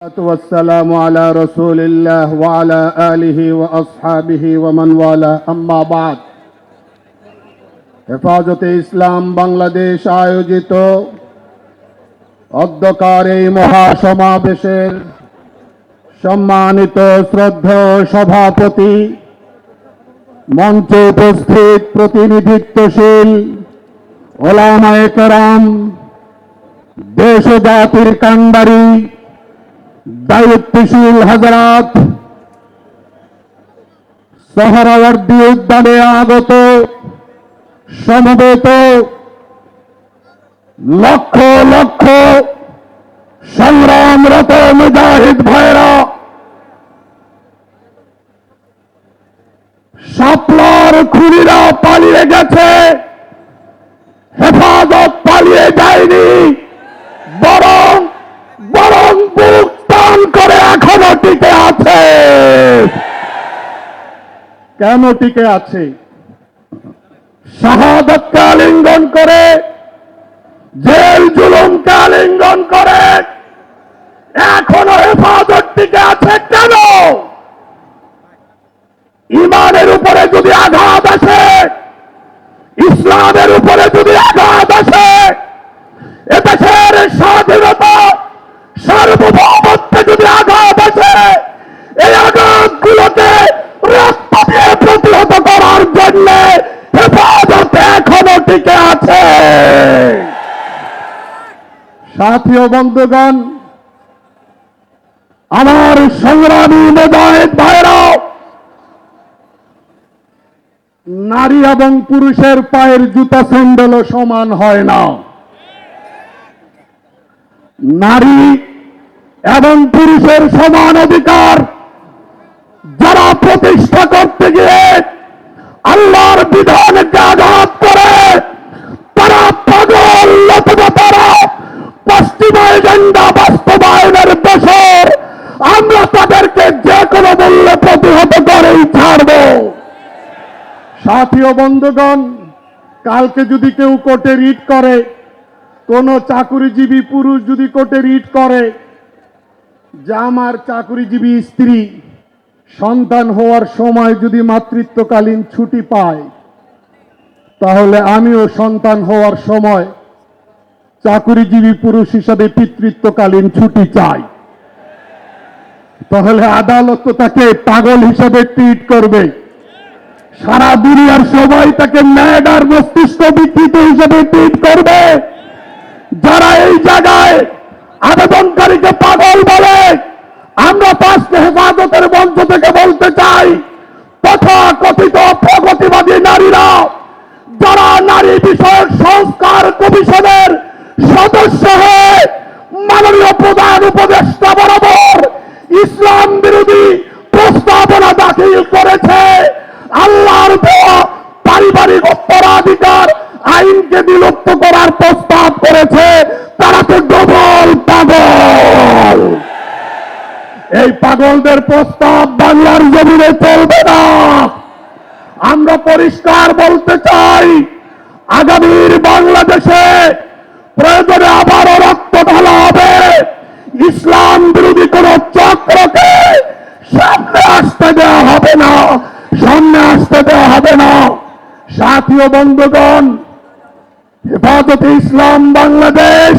والسلام على رسول الله وعلى آله وأصحابه ومن والاه أما بعد হেফাজতে ইসলাম বাংলাদেশ আয়োজিত অধ্যকার এই মহাসমাবেশের সম্মানিত শ্রদ্ধেয় সভাপতি মঞ্চে উপস্থিত প্রতিনিধিত্বশীল ওলামায়ে কেরাম দেশ ও জাতির কান্ডারি দায়িত্বশীল হাজারাত সহরাবর্দী উদ্যানে আগত, সমবেত লক্ষ লক্ষ সংগ্রামরত মুজাহিদ ভাইরা সাপলার খুনিরা পালিয়ে গেছে, হেফাজত পালিয়ে যায়নি। বুক করে এখনও টিকে আছে। কেন টিকে আছে? শাহাদতকে আলিঙ্গন করে, জেল জুলুমকে আলিঙ্গন করে, এখনও হেফাজত টিকে আছে কেন? ইমানের উপরে যদি আঘাত আসে, ইসলামের উপরে যদি আঘাত আসে, এদেশের স্বাধীনতা সার্বভৌমত্বে যদি আঘাত আসে এই আঘাত গুলোকে রক্ত দিয়ে প্রতিহত করার জন্য এখনও টিকে আছে। সাথী বন্ধুগণ, আমার সংগ্রামী মেজাহেদ ভাইরাও নারী এবং পুরুষের পায়ের জুতা স্যান্ডেলও সমান হয় না। নারী এবং পুরুষের সমান অধিকার যারা প্রতিষ্ঠা করতে গিয়ে আল্লাহর বিধানকে আঘাত করে তারা পাগল অথবা তারা পশ্চিমা এজেন্ডা বাস্তবায়নের দেশের আমরা তাদেরকে যে কোনো মূল্যে প্রতিহত করেই ছাড়বো। সাথী বন্ধুগণ, কালকে যদি কেউ কোর্টে রিট করে, কোন চাকুরিজীবী পুরুষ যদি কোর্টে রিট করে, যে আমার চাকুরিজীবী স্ত্রী সন্তান হওয়ার সময় যদি মাতৃত্বকালীন ছুটি পায়, তাহলে আমিও সন্তান হওয়ার সময় চাকুরিজীবী পুরুষ হিসাবে পিতৃত্বকালীন ছুটি চাই। তাহলে আদালত তো তাকে পাগল হিসাবে ট্রিট করবে। সারা দুনিয়ার সবাই তাকে ম্যাড আর মস্তিষ্ক বিকৃত হিসেবে ট্রিট করবে। যারা এই জায়গায় আবেদনকারীকে পাগল বলে, আমরা মঞ্চ থেকে বলতে চাই তথা কথিত প্রগতিবাদী নারীরা, যারা নারী বিষয়ক সংস্কার কমিশনের সদস্য হয়ে মাননীয় প্রধান উপদেষ্টা বরাবর ইসলাম বিরোধী প্রস্তাবনা দাখিল করেছে। আল্লাহর পারিবারিক উত্তরাধিকার আইনকে বিলুপ্ত করার এই পাগলদের প্রস্তাব বাংলার জমিনে চলবে না। আমরা পরিষ্কার বলতে চাই, আগামীর বাংলাদেশে প্রয়োজনে আবারও রক্ত ঢালা হবে। ইসলাম বিরোধী কোন চক্রকে সামনে আসতে দেওয়া হবে না, সামনে আসতে দেওয়া হবে না। সাথী ও বন্ধুগণ, হেফাজতে ইসলাম বাংলাদেশ